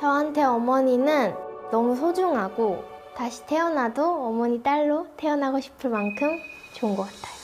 저한테 어머니는 너무 소중하고 다시 태어나도 어머니 딸로 태어나고 싶을 만큼 좋은 것 같아요.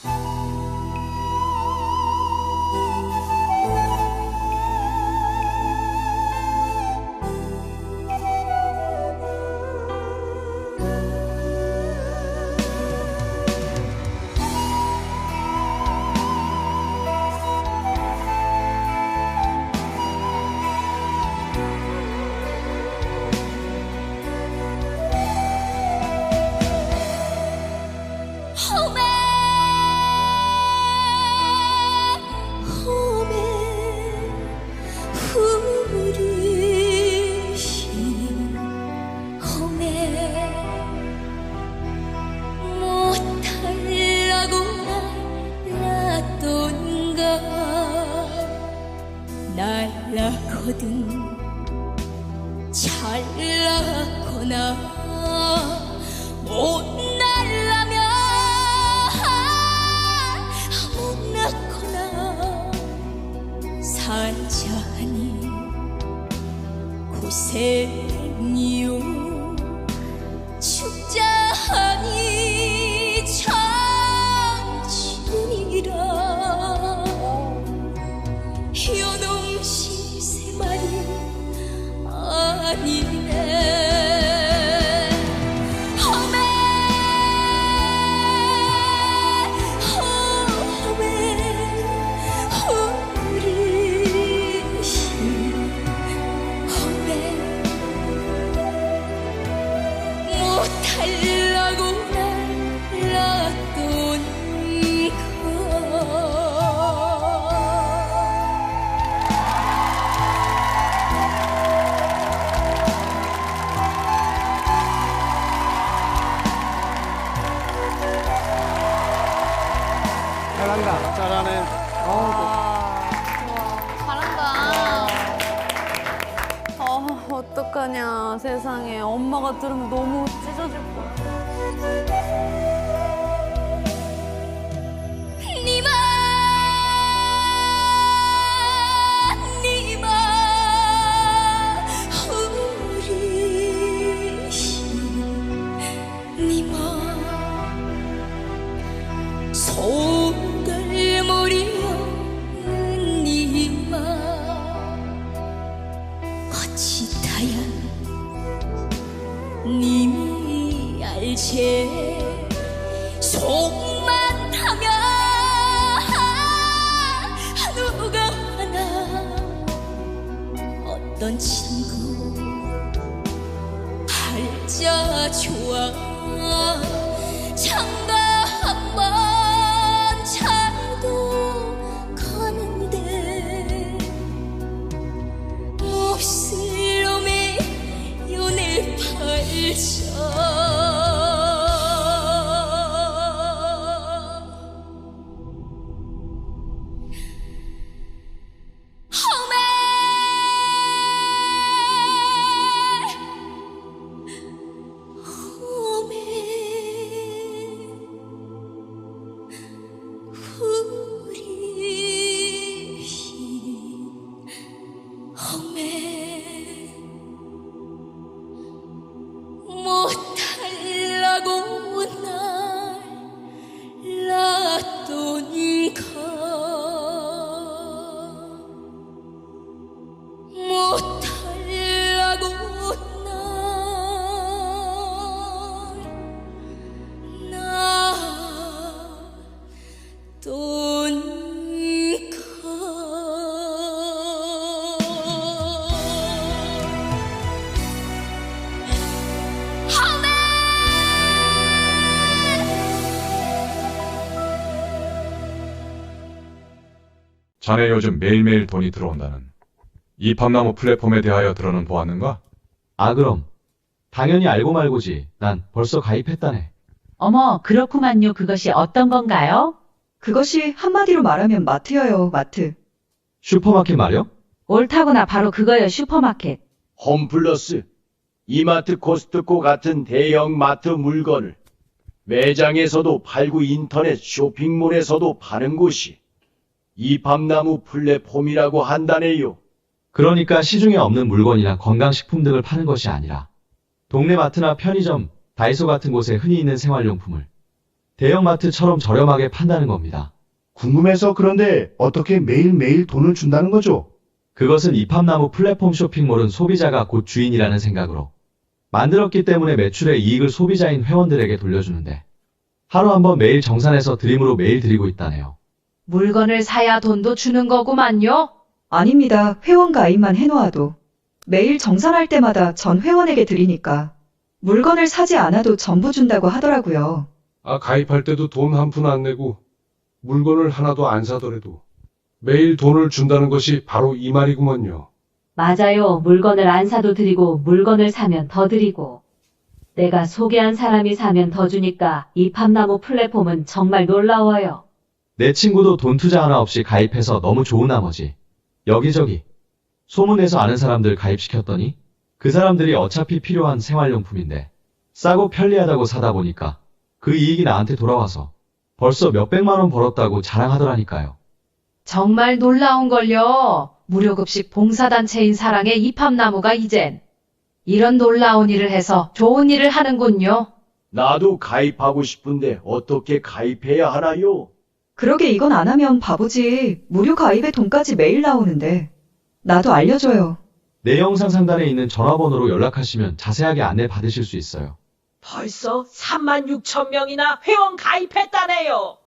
날라거든. 잘났거나 못 날라면 못 낳거나 살자 하니 고생 못 어떡하냐, 세상에. 엄마가 들으면 너무 찢어질 거야. 니 어떤 친구 팔자 좋아? 장가 한번 잘도 가는데 몹쓸 놈의 연애 팔자 홈에 못하려고 날랐던가 못하려고 자네 요즘 매일매일 돈이 들어온다는 이 밤나무 플랫폼에 대하여 들어는 보았는가? 아, 그럼. 당연히 알고 말고지. 난 벌써 가입했다네. 어머, 그렇구만요. 그것이 어떤 건가요? 그것이 한마디로 말하면 마트여요, 마트. 슈퍼마켓 말이요? 옳다구나. 바로 그거요. 슈퍼마켓. 홈플러스, 이마트 코스트코 같은 대형 마트 물건을 매장에서도 팔고 인터넷 쇼핑몰에서도 파는 곳이 이 밤나무 플랫폼이라고 한다네요. 그러니까 시중에 없는 물건이나 건강식품 등을 파는 것이 아니라 동네 마트나 편의점, 다이소 같은 곳에 흔히 있는 생활용품을 대형마트처럼 저렴하게 판다는 겁니다. 궁금해서 그런데 어떻게 매일매일 돈을 준다는 거죠? 그것은 이팝나무 플랫폼 쇼핑몰은 소비자가 곧 주인이라는 생각으로 만들었기 때문에 매출의 이익을 소비자인 회원들에게 돌려주는데 하루 한 번 매일 정산해서 드림으로 매일 드리고 있다네요. 물건을 사야 돈도 주는 거구만요. 아닙니다. 회원 가입만 해놓아도. 매일 정산할 때마다 전 회원에게 드리니까. 물건을 사지 않아도 전부 준다고 하더라고요. 아, 가입할 때도 돈 한 푼 안 내고 물건을 하나도 안 사더라도 매일 돈을 준다는 것이 바로 이 말이구먼요. 맞아요. 물건을 안 사도 드리고 물건을 사면 더 드리고. 내가 소개한 사람이 사면 더 주니까 이 팝나무 플랫폼은 정말 놀라워요. 내 친구도 돈 투자 하나 없이 가입해서 너무 좋은 나머지 여기저기 소문내서 아는 사람들 가입시켰더니 그 사람들이 어차피 필요한 생활용품인데 싸고 편리하다고 사다 보니까 그 이익이 나한테 돌아와서 벌써 몇백만 원 벌었다고 자랑하더라니까요. 정말 놀라운걸요. 무료급식 봉사단체인 사랑의 이팝나무가 이젠 이런 놀라운 일을 해서 좋은 일을 하는군요. 나도 가입하고 싶은데 어떻게 가입해야 하나요? 그러게 이건 안 하면 바보지. 무료 가입에 돈까지 매일 나오는데. 나도 알려줘요. 내 영상 상단에 있는 전화번호로 연락하시면 자세하게 안내 받으실 수 있어요. 벌써 3만 6천 명이나 회원 가입했다네요.